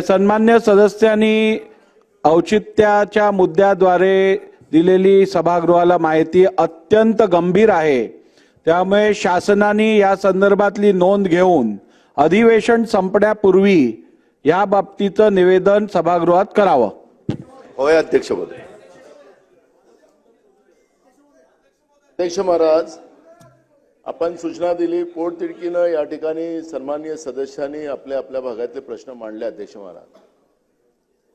सन्मान्य सदस्यांनी औचित्याच्या मुद्द्याद्वारे दिलेली सभागृहाला माहिती अत्यंत गंभीर आहे. त्यामुळे शासनाने या संदर्भातली नोंद घेऊन अधिवेशन संपण्यापूर्वी या बाबतीचं निवेदन सभागृहात करावं. होय अध्यक्ष महोदय. अध्यक्ष महाराज आपण सूचना दिली पोटतिडकीनं या ठिकाणी सन्माननीय सदस्यांनी आपल्या आपल्या भागातले प्रश्न मांडले अध्यक्ष महाराज.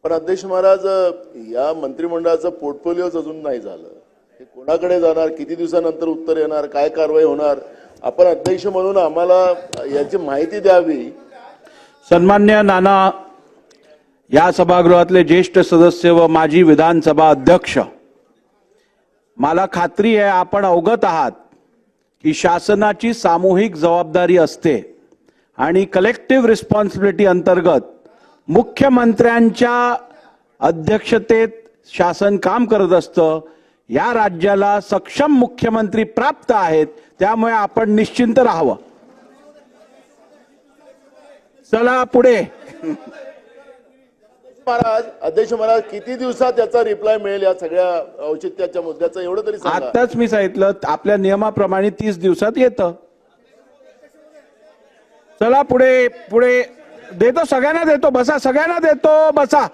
पण अध्यक्ष महाराज या मंत्रिमंडळाचं पोर्टफोलिओच अजून नाही झालं. हे कोणाकडे जाणार किती दिवसानंतर उत्तर येणार काय कारवाई होणार? आपण अध्यक्ष म्हणून आम्हाला याची माहिती द्यावी. सन्मान्य नाना या सभागृहातले ज्येष्ठ सदस्य व माजी विधानसभा अध्यक्ष मला खात्री आहे आपण अवगत आहात. की शासनाची सामूहिक जबाबदारी असते आणि कलेक्टिव्ह रिस्पॉन्सिबिलिटी अंतर्गत मुख्यमंत्र्यांच्या अध्यक्षतेत शासन काम करत असतं. या राज्याला सक्षम मुख्यमंत्री प्राप्त आहेत त्यामुळे आपण निश्चिंत राहावं. चला पुढे. महाराज अध्यक्ष महाराज किती दिवसात याचा रिप्लाय मिळेल या सगळ्या औचित्याच्या मुद्द्याचं? एवढं तरी सांगा. आताच मी सांगितलं आपल्या नियमाप्रमाणे तीस दिवसात येतं. चला पुढे पुढे. देतो सगळ्यांना देतो बसा सगळ्यांना देतो बसा.